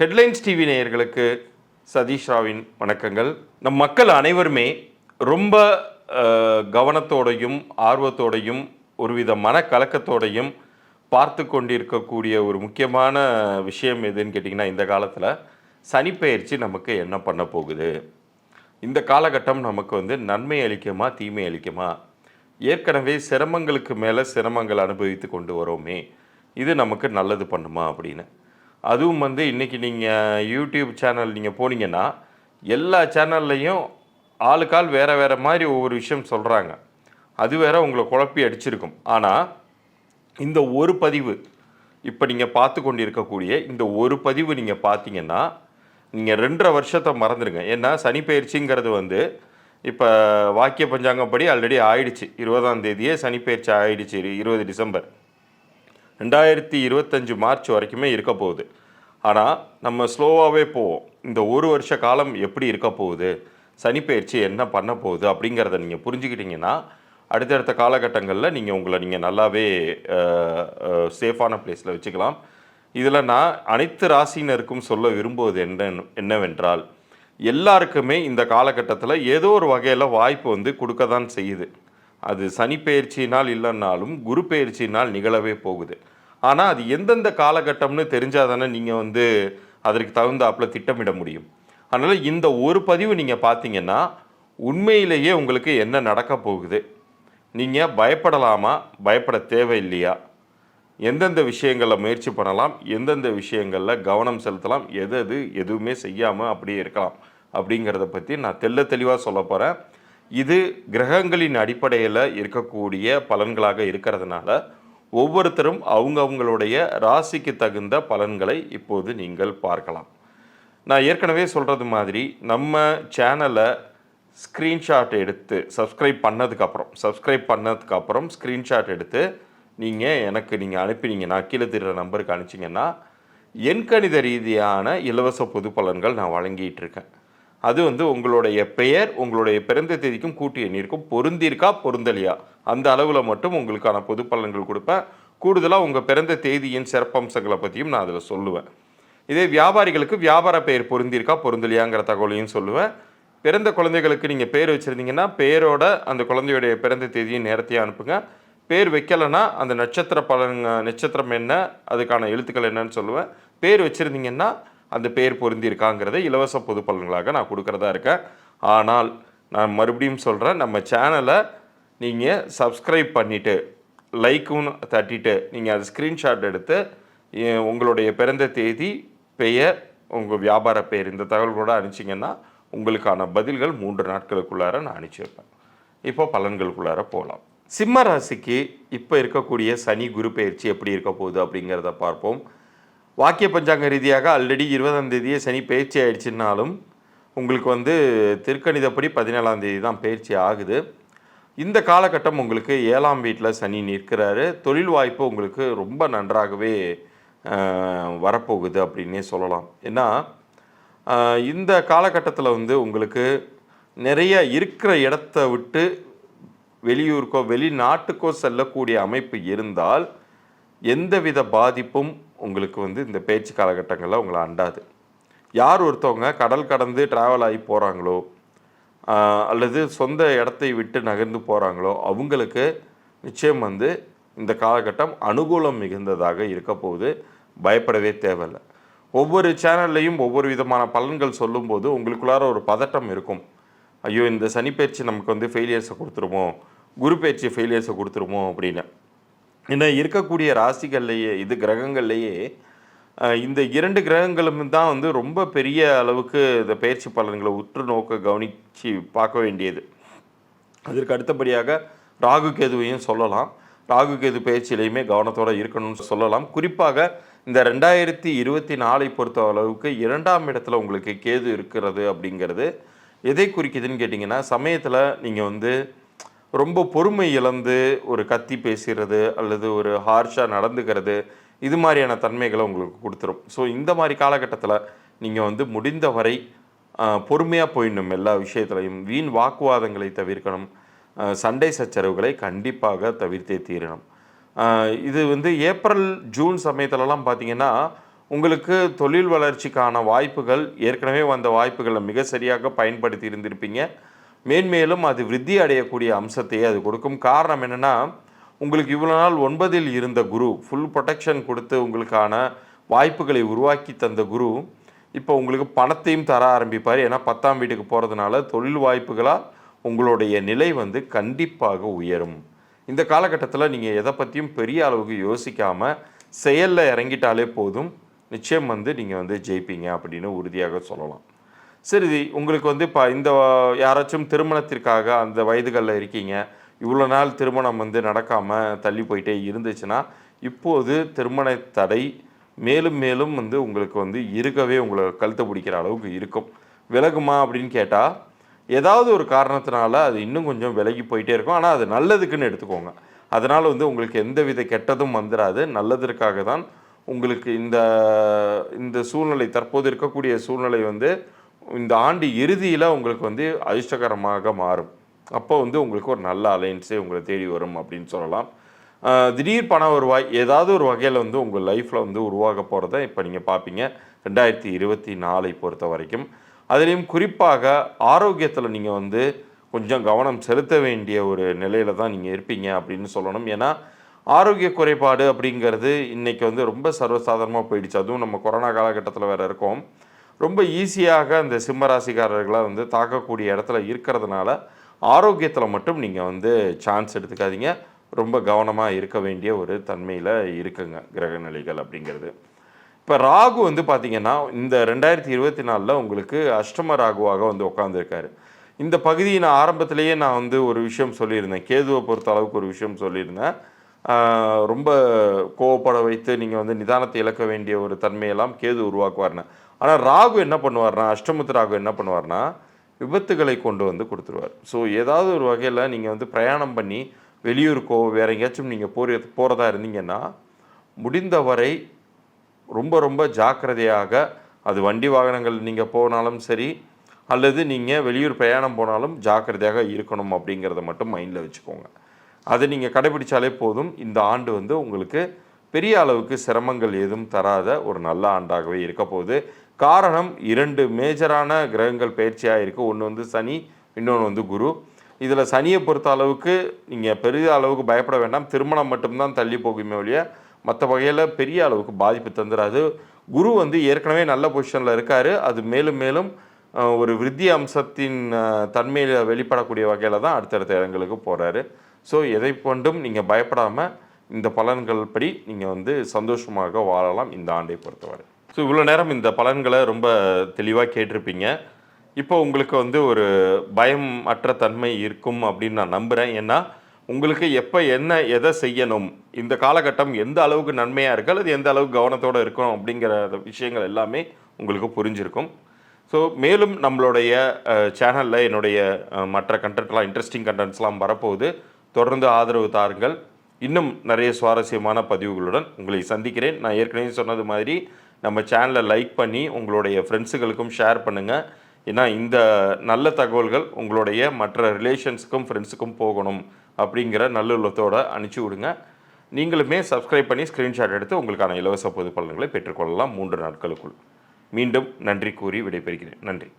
Headlines TV நேயர்களுக்கு சதீஷ் ராவின் வணக்கங்கள். நம் மக்கள் அனைவருமே ரொம்ப கவனத்தோடையும் ஆர்வத்தோடையும் ஒருவித மனக்கலக்கத்தோடையும் பார்த்து கொண்டிருக்கக்கூடிய ஒரு முக்கியமான விஷயம் எதுன்னு கேட்டிங்கன்னா இந்த காலத்தில் சனிப்பெயர்ச்சி நமக்கு என்ன பண்ண போகுது? இந்த காலகட்டம் நமக்கு வந்து நன்மை அளிக்குமா தீமை அளிக்குமா? ஏற்கனவே சிரமங்களுக்கு மேலே சிரமங்கள் அனுபவித்து கொண்டு வரோமே. இது நமக்கு நல்லது பண்ணுமா அப்படின்னு. அதுவும் வந்து இன்றைக்கி நீங்கள் யூடியூப் சேனல் நீங்கள் போனீங்கன்னா எல்லா சேனல்லையும் ஆளுக்கால் வேறு வேறு மாதிரி ஒவ்வொரு விஷயம் சொல்கிறாங்க அது வேற உங்களை குழப்பி அடிச்சிருக்கும். ஆனால் இந்த ஒரு பதிவு இப்போ நீங்கள் பார்த்து கொண்டு இருக்கக்கூடிய இந்த ஒரு பதிவு நீங்கள் பார்த்தீங்கன்னா நீங்கள் ரெண்டரை வருஷத்தை மறந்துடுங்க ஏன்னா சனி பயிற்சிங்கிறது வந்து இப்போ வாக்கிய பஞ்சாங்கப்படி ஆல்ரெடி ஆயிடுச்சு. இருபதாம் தேதியே சனி பயிற்சி ஆயிடுச்சு இரு- இருபது டிசம்பர். ரெண்டாயிரத்தி இருபத்தஞ்சு மார்ச் வரைக்குமே இருக்க போகுது. ஆனால் நம்ம ஸ்லோவாகவே போவோம். இந்த ஒரு வருஷ காலம் எப்படி இருக்க போகுது? சனிப்பெயர்ச்சி என்ன பண்ண போகுது? அப்படிங்கிறத நீங்கள் புரிஞ்சுக்கிட்டிங்கன்னா அடுத்தடுத்த காலகட்டங்களில் நீங்கள் உங்களை நீங்கள் நல்லாவே சேஃபான பிளேஸில் வச்சுக்கலாம். இதில் நான் அனைத்து ராசினருக்கும் சொல்ல விரும்புவது என்ன என்னவென்றால் எல்லாருக்குமே இந்த காலகட்டத்தில் ஏதோ ஒரு வகையில் வாய்ப்பு வந்து கொடுக்க தான் செய்யுது. அது சனி பெயர்ச்சியினால் இல்லைன்னாலும் குரு பெயர்ச்சியினால் நிகழவே போகுது. ஆனால் அது எந்தெந்த காலகட்டம்னு தெரிஞ்சால் தானே நீங்கள் வந்து அதற்கு தகுந்தாப்புல திட்டமிட முடியும். அதனால் இந்த ஒரு பதிவு நீங்கள் பார்த்தீங்கன்னா உண்மையிலேயே உங்களுக்கு என்ன நடக்க போகுது? நீங்கள் பயப்படலாமா? பயப்பட தேவையில்லையா? எந்தெந்த விஷயங்களில் முயற்சி பண்ணலாம்? எந்தெந்த விஷயங்களில் கவனம் செலுத்தலாம்? எது எது எதுவுமே செய்யாமல் அப்படியே இருக்கலாம். அப்படிங்கிறத பற்றி நான் தெள்ள தெளிவாக சொல்ல போகிறேன் இது கிரகங்களின் அடிப்படையில் இருக்கக்கூடிய பலன்களாக இருக்கிறதுனால ஒவ்வொருத்தரும் அவங்கவங்களுடைய ராசிக்கு தகுந்த பலன்களை இப்போது நீங்கள் பார்க்கலாம். நான் ஏற்கனவே சொல்கிறது மாதிரி நம்ம சேனலை ஸ்க்ரீன்ஷாட் எடுத்து சப்ஸ்கிரைப் பண்ணதுக்கப்புறம் சப்ஸ்கிரைப் பண்ணதுக்கப்புறம் ஸ்க்ரீன்ஷாட் எடுத்து நீங்கள் எனக்கு நீங்கள் அனுப்பினீங்கன்னா கீழே தெரிகிற நம்பருக்கு அனுப்பிச்சிங்கன்னா எண்கணித ரீதியான இலவச பொது பலன்கள் நான் வழங்கிட்டு இருக்கேன். அது வந்து உங்களுடைய பெயர் உங்களுடைய பிறந்த தேதிக்கும் கூட்டு எண்ணிற்கும் பொருந்திருக்கா பொருந்தலையா? அந்த அளவில் மட்டும் உங்களுக்கான பொது பலன்கள் கொடுப்பேன் கூடுதலாக உங்கள் பிறந்த தேதியின் சிறப்பம்சங்களை பற்றியும் நான் அதில் சொல்லுவேன். இதே வியாபாரிகளுக்கு வியாபார பெயர் பொருந்திருக்கா பொருந்தலையாங்கிற தகவலையும் சொல்லுவேன் பிறந்த குழந்தைகளுக்கு நீங்கள் பேர் வச்சுருந்தீங்கன்னா பேரோட அந்த குழந்தையுடைய பிறந்த தேதியும் நேரத்தையும் அனுப்புங்க. பேர் வைக்கலைன்னா அந்த நட்சத்திர பலன் நட்சத்திரம் என்ன அதுக்கான எழுத்துக்கள் என்னன்னு சொல்லுவேன் பேர் வச்சுருந்தீங்கன்னா அந்த பேர் பொருந்திருக்காங்கிறத இலவச பொது பலன்களாக நான் கொடுக்குறதா இருக்கேன். ஆனால் நான் மறுபடியும் சொல்கிறேன் நம்ம சேனலை நீங்கள் சப்ஸ்கிரைப் பண்ணிவிட்டு லைக்கும் தட்டிட்டு நீங்கள் அது ஸ்க்ரீன்ஷாட் எடுத்து உங்களுடைய பிறந்த தேதி பெயர் உங்கள் வியாபார பெயர் இந்த தகவல்களோடு அனுப்பிச்சிங்கன்னா உங்களுக்கான பதில்கள் மூன்று நாட்களுக்குள்ளார நான் அனுப்பிச்சி வைப்பேன் இப்போ பலன்களுக்குள்ளார போகலாம் சிம்ம ராசிக்கு இப்போ இருக்கக்கூடிய சனி குரு பயிற்சி எப்படி இருக்க போகுது அப்படிங்கிறத பார்ப்போம். வாக்கிய பஞ்சாங்க ரீதியாக ஆல்ரெடி இருபதாம் தேதியே சனி பயிற்சி ஆயிடுச்சுன்னாலும் உங்களுக்கு வந்து திருக்கணிதப்படி பதினேழாம் தேதி தான் பயிற்சி ஆகுது. இந்த காலகட்டம் உங்களுக்கு ஏழாம் வீட்டில் சனி நிற்கிறாரு. தொழில் வாய்ப்பு உங்களுக்கு ரொம்ப நன்றாகவே வரப்போகுது அப்படின்னே சொல்லலாம். ஏன்னா இந்த காலகட்டத்தில் வந்து உங்களுக்கு நிறைய இருக்கிற இடத்த விட்டு வெளியூருக்கோ வெளிநாட்டுக்கோ செல்லக்கூடிய அமைப்பு இருந்தால் எந்தவித பாதிப்பும் உங்களுக்கு வந்து இந்த பேச்சு காலகட்டங்களில் உங்களை அண்டாது. யார் ஒருத்தவங்க கடல் கடந்து ட்ராவல் ஆகி போகிறாங்களோ அல்லது சொந்த இடத்தை விட்டு நகர்ந்து போகிறாங்களோ அவங்களுக்கு நிச்சயம் வந்து இந்த காலகட்டம் அனுகூலம் மிகுந்ததாக இருக்க போகுது. பயப்படவே தேவையில்லை. ஒவ்வொரு சேனல்லையும் ஒவ்வொரு விதமான பலன்கள் சொல்லும்போது உங்களுக்குள்ளார ஒரு பதட்டம் இருக்கும். ஐயோ இந்த சனி பயிற்சி நமக்கு வந்து ஃபெயிலியர்ஸை கொடுத்துருமோ குரு பயிற்சி ஃபெயிலியர்ஸை கொடுத்துருமோ அப்படின்னு. ஏன்னா இருக்கக்கூடிய ராசிகள்லேயே இது கிரகங்கள்லேயே இந்த இரண்டு கிரகங்களும் தான் வந்து ரொம்ப பெரிய அளவுக்கு இந்த பயிற்சி பலன்களை உற்று நோக்க கவனித்து பார்க்க வேண்டியது. அதற்கு அடுத்தபடியாக ராகு கேதுவையும் சொல்லலாம். ராகு கேது பயிற்சியிலையுமே கவனத்தோடு இருக்கணும்னு சொல்லலாம். குறிப்பாக இந்த ரெண்டாயிரத்தி இருபத்தி நாலை பொறுத்த அளவுக்கு இரண்டாம் இடத்துல உங்களுக்கு கேது இருக்கிறது அப்படிங்கிறது எதை குறிக்குதுன்னு கேட்டிங்கன்னா சமயத்தில் நீங்கள் வந்து ரொம்ப பொறுமை இழந்து ஒரு கத்தி பேசுகிறது அல்லது ஒரு ஹார்ஷாக நடந்துக்கிறது இது மாதிரியான தன்மைகளை உங்களுக்கு கொடுத்துரும். ஸோ இந்த மாதிரி காலகட்டத்தில் நீங்கள் வந்து முடிந்த வரை பொறுமையாக போயிடணும் எல்லா விஷயத்துலையும். வீண் வாக்குவாதங்களை தவிர்க்கணும். சண்டை சச்சரவுகளை கண்டிப்பாக தவிர்த்தே தீரணும். இது வந்து ஏப்ரல் ஜூன் சமயத்துலலாம் பார்த்தீங்கன்னா உங்களுக்கு தொழில் வளர்ச்சிக்கான வாய்ப்புகள் ஏற்கனவே வந்த வாய்ப்புகளை மிக சரியாக பயன்படுத்தி இருந்திருப்பீங்க. மேன்மேலும் அது விருத்தி அடையக்கூடிய அம்சத்தையே அது கொடுக்கும். காரணம் என்னென்னா உங்களுக்கு இவ்வளோ நாள் ஒன்பதில் இருந்த குரு ஃபுல் ப்ரொடெக்ஷன் கொடுத்து உங்களுக்கான வாய்ப்புகளை உருவாக்கி தந்த குரு இப்போ உங்களுக்கு பணத்தையும் தர ஆரம்பிப்பார். ஏன்னா பத்தாம் வீட்டுக்கு போகிறதுனால தொழில் வாய்ப்புகளாக உங்களுடைய நிலை வந்து கண்டிப்பாக உயரும். இந்த காலகட்டத்தில் நீங்கள் எதை பற்றியும் பெரிய அளவுக்கு யோசிக்காமல் செயலில் இறங்கிட்டாலே போதும். நிச்சயம் வந்து நீங்கள் வந்து ஜெயிப்பீங்க அப்படின்னு உறுதியாக சொல்லலாம். சரி உங்களுக்கு வந்து இப்போ இந்த யாராச்சும் திருமணத்திற்காக அந்த வயதுகளில் இருக்கீங்க இவ்வளோ நாள் திருமணம் வந்து நடக்காமல் தள்ளி போயிட்டே இருந்துச்சுன்னா இப்போது திருமண தடை மேலும் மேலும் வந்து உங்களுக்கு வந்து இருக்கவே உங்களை கழுத்தை பிடிக்கிற அளவுக்கு இருக்கும். விலகுமா அப்படின்னு கேட்டால் ஏதாவது ஒரு காரணத்தினால அது இன்னும் கொஞ்சம் விலகி போயிட்டே இருக்கும். ஆனால் அது நல்லதுக்குன்னு எடுத்துக்கோங்க. அதனால் வந்து உங்களுக்கு எந்த வித கெட்டதும் வந்துடாது நல்லதற்காக தான் உங்களுக்கு இந்த இந்த சூழ்நிலை தற்போது இருக்கக்கூடிய சூழ்நிலை வந்து இந்த ஆண்டு இறுதியில் உங்களுக்கு வந்து அதிர்ஷ்டகரமாக மாறும். அப்போ வந்து உங்களுக்கு ஒரு நல்ல அலைன்ஸே உங்களை தேடி வரும் அப்படின்னு சொல்லலாம். திடீர் பண வருவாய் ஏதாவது ஒரு வகையில் வந்து உங்கள் லைஃப்பில் வந்து உருவாக போகிறத இப்போ நீங்கள் பார்ப்பீங்க ரெண்டாயிரத்தி இருபத்தி நாலை பொறுத்த வரைக்கும். அதுலேயும் குறிப்பாக ஆரோக்கியத்தில் நீங்கள் வந்து கொஞ்சம் கவனம் செலுத்த வேண்டிய ஒரு நிலையில் தான் நீங்கள் இருப்பீங்க அப்படின்னு சொல்லணும். ஏன்னா ஆரோக்கிய குறைபாடு அப்படிங்கிறது இன்றைக்கி வந்து ரொம்ப சர்வசாதாரணமாக போயிடுச்சு. அதுவும் நம்ம கொரோனா காலகட்டத்தில் வேறு இருக்கோம். ரொம்ப ஈஸியாக அந்த சிம்மராசிக்காரர்களை வந்து தாக்கக்கூடிய இடத்துல இருக்கிறதுனால ஆரோக்கியத்தில் மட்டும் நீங்கள் வந்து சான்ஸ் எடுத்துக்காதீங்க. ரொம்ப கவனமாக இருக்க வேண்டிய ஒரு தன்மையில் இருக்குங்க கிரக நிலைகள் அப்படிங்கிறது. இப்போ ராகு வந்து பார்த்தீங்கன்னா இந்த ரெண்டாயிரத்தி இருபத்தி நாலில் உங்களுக்கு அஷ்டம ராகுவாக வந்து உட்காந்துருக்காரு இந்த பகுதியை நான் ஆரம்பத்திலேயே நான் வந்து ஒரு விஷயம் சொல்லியிருந்தேன். கேதுவை பொறுத்த அளவுக்கு ஒரு விஷயம் சொல்லியிருந்தேன். ரொம்ப கோவப்பட வைத்து நீங்கள் வந்து நிதானத்தை இழக்க வேண்டிய ஒரு தன்மையெல்லாம் கேது உருவாக்குவார்னு ஆனால் ராகு என்ன பண்ணுவார்னா அஷ்டமத்து ராகு என்ன பண்ணுவார்னா விபத்துகளை கொண்டு வந்து கொடுத்துருவார். ஸோ ஏதாவது ஒரு வகையில் நீங்கள் வந்து பிரயாணம் பண்ணி வெளியூருக்கோ வேற எங்கேயாச்சும் நீங்கள் போகிற போகிறதா இருந்தீங்கன்னா முடிந்தவரை ரொம்ப ரொம்ப ஜாக்கிரதையாக அது வண்டி வாகனங்கள் நீங்கள் போனாலும் சரி அல்லது நீங்கள் வெளியூர் பிரயாணம் போனாலும் ஜாக்கிரதையாக இருக்கணும் அப்படிங்கிறத மட்டும் மைண்டில் வச்சுக்கோங்க. அதை நீங்கள் கடைபிடிச்சாலே போதும். இந்த ஆண்டு வந்து உங்களுக்கு பெரிய அளவுக்கு சிரமங்கள் எதுவும் தராத ஒரு நல்ல ஆண்டாகவே இருக்க போகுது. காரணம் இரண்டு மேஜரான கிரகங்கள் பயிற்சியாக இருக்குது ஒன்று வந்து சனி இன்னொன்று வந்து குரு. இதில் சனியை பொறுத்த அளவுக்கு நீங்கள் பெரிய அளவுக்கு பயப்பட வேண்டாம். திருமணம் மட்டும்தான் தள்ளி போகுமே ஒழிய மற்ற வகையில் பெரிய அளவுக்கு பாதிப்பு தந்துடாது குரு வந்து ஏற்கனவே நல்ல பொசிஷனில் இருக்கார். அது மேலும் மேலும் ஒரு விருத்தி அம்சத்தின் தன்மையில் வெளிப்படக்கூடிய வகையில் தான் அடுத்தடுத்த இடங்களுக்கு போகிறாரு ஸோ எதை கொண்டும் நீங்கள் பயப்படாமல் இந்த பலன்கள் படி நீங்கள் வந்து சந்தோஷமாக வாழலாம் இந்த ஆண்டை பொறுத்தவரை. ஸோ இவ்வளோ நேரம் இந்த பலன்களை ரொம்ப தெளிவாக கேட்டிருப்பீங்க. இப்போ உங்களுக்கு வந்து ஒரு பயம் அற்ற தன்மை இருக்கும் அப்படின்னு நான் நம்புகிறேன் ஏன்னா உங்களுக்கு எப்போ என்ன எதை செய்யணும் இந்த காலகட்டம் எந்த அளவுக்கு நன்மையாக இருக்கு அல்லது எந்த அளவுக்கு கவனத்தோடு இருக்கணும் அப்படிங்கிற விஷயங்கள் எல்லாமே உங்களுக்கு புரிஞ்சிருக்கும். ஸோ மேலும் நம்மளுடைய சேனலில் என்னுடைய மற்ற கண்டென்ட்லாம் இன்ட்ரெஸ்டிங் கண்டென்ட்ஸ்லாம் வரப்போகுது. தொடர்ந்து ஆதரவு தாருங்கள். இன்னும் நிறைய சுவாரஸ்யமான பதிவுகளுடன் உங்களை சந்திக்கிறேன். நான் ஏற்கனவே சொன்னது மாதிரி நம்ம சேனலை லைக் பண்ணி உங்களுடைய ஃப்ரெண்ட்ஸுகளுக்கும் ஷேர் பண்ணுங்கள் ஏன்னா இந்த நல்ல தகவல்கள் உங்களுடைய மற்ற ரிலேஷன்ஸுக்கும் ஃப்ரெண்ட்ஸுக்கும் போகணும் அப்படிங்கிற நல்லுள்ளத்தோடு அனுப்பிச்சி விடுங்க. நீங்களுமே சப்ஸ்கிரைப் பண்ணி ஸ்க்ரீன்ஷாட் எடுத்து உங்களுக்கான இலவச பொது பலன்களை பெற்றுக்கொள்ளலாம் மூன்று நாட்களுக்குள். மீண்டும் நன்றி கூறி விடைபெறுகிறேன். நன்றி.